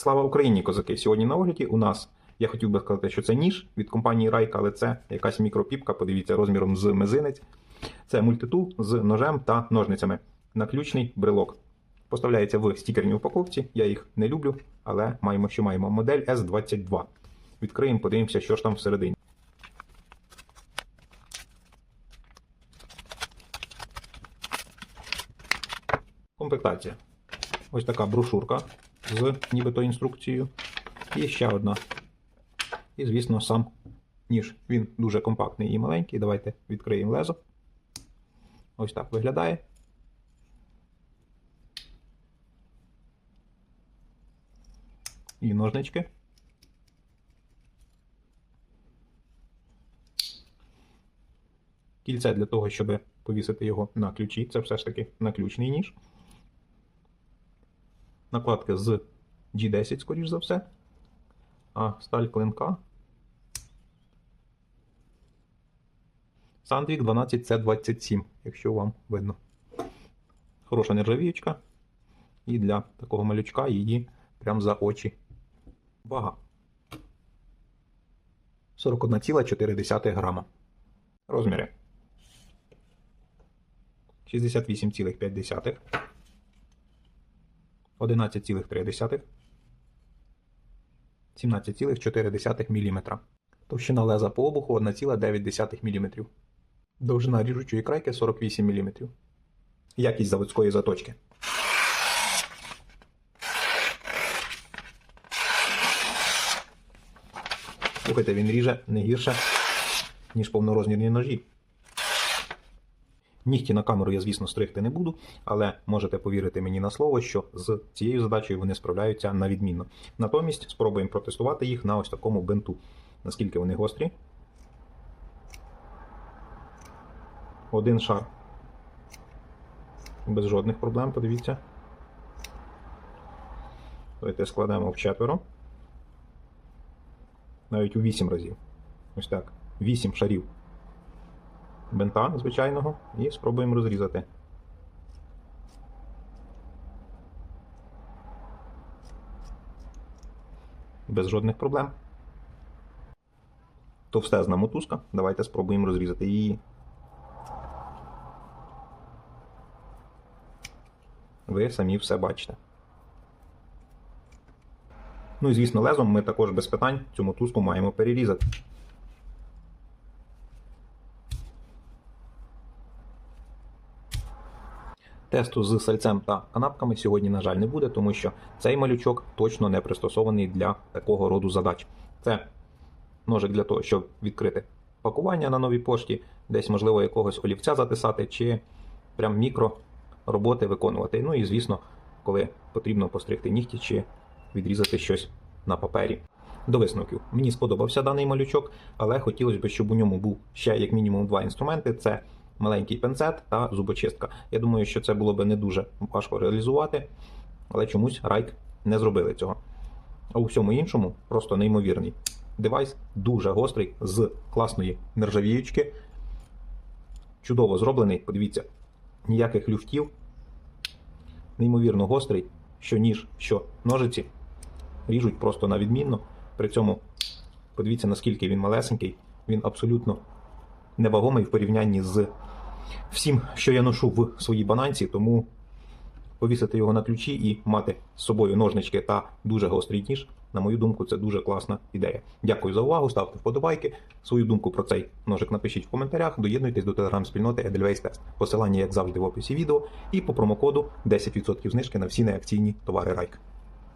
Слава Україні, козаки! Сьогодні на огляді у нас я хотів би сказати, що це ніж від компанії Райка, але це якась мікропіпка, подивіться, розміром з мизинець. Це мультитул з ножем та ножницями. Наключний брелок. Поставляється в стікерній упаковці. Я їх не люблю, але маємо, що маємо. Модель S22. Відкриємо, подивимося, що ж там всередині. Комплектація. Ось така брошурка з нібито інструкцією. І ще одна. І, звісно, сам ніж. Він дуже компактний і маленький. Давайте відкриємо лезо. Ось так виглядає. І ножнички. Кільце для того, щоб повісити його на ключі. Це все ж таки наключний ніж. Накладки з G10, скоріш за все. А сталь клинка. Sandvik 12C27, якщо вам видно. Хороша нержавіючка. І для такого малючка її прям за очі. Вага. 41,4 грама. Розміри. 68,5. 11,3, 17,4 мм. Товщина леза по обуху 1,9 мм. Довжина ріжучої крайки 48 мм. Якість заводської заточки. Слухайте, він ріже не гірше, ніж повнорозмірні ножі. Нігті на камеру я, звісно, стригти не буду, але можете повірити мені на слово, що з цією задачею вони справляються на відмінно. Натомість спробуємо протестувати їх на ось такому бенту. Наскільки вони гострі. Один шар. Без жодних проблем, подивіться. Давайте складемо в четверо. Навіть у 8 разів. Ось так. 8 шарів бента звичайного і спробуємо розрізати. Без жодних проблем. Товстезна мотузка. Давайте спробуємо розрізати її. Ви самі все бачите. Ну і звісно, лезом ми також без питань цю мотузку маємо перерізати. Тесту з сальцем та канапками сьогодні, на жаль, не буде, тому що цей малючок точно не пристосований для такого роду задач. Це ножик для того, щоб відкрити пакування на новій пошті, десь, можливо, якогось олівця затисати, чи прям мікро роботи виконувати. Ну і, звісно, коли потрібно постригти нігті чи відрізати щось на папері. До висновків. Мені сподобався даний малючок, але хотілося б, щоб у ньому був ще як мінімум два інструменти: це маленький пенцет та зубочистка. Я думаю, що це було б не дуже важко реалізувати, але чомусь Райк не зробили цього. А у всьому іншому просто неймовірний. Девайс дуже гострий, з класної нержавіючки. Чудово зроблений, подивіться, ніяких люфтів. Неймовірно гострий, що ніж, що ножиці ріжуть просто на відмінно. При цьому подивіться, наскільки він малесенький, він абсолютно невагомий в порівнянні з всім, що я ношу в своїй бананці, тому повісити його на ключі і мати з собою ножнички та дуже гострий ніж, на мою думку, це дуже класна ідея. Дякую за увагу, ставте вподобайки. Свою думку про цей ножик напишіть в коментарях, доєднуйтесь до телеграм-спільноти Edelweiss Test. Посилання, як завжди, в описі відео, і по промокоду 10% знижки на всі неакційні товари Райк.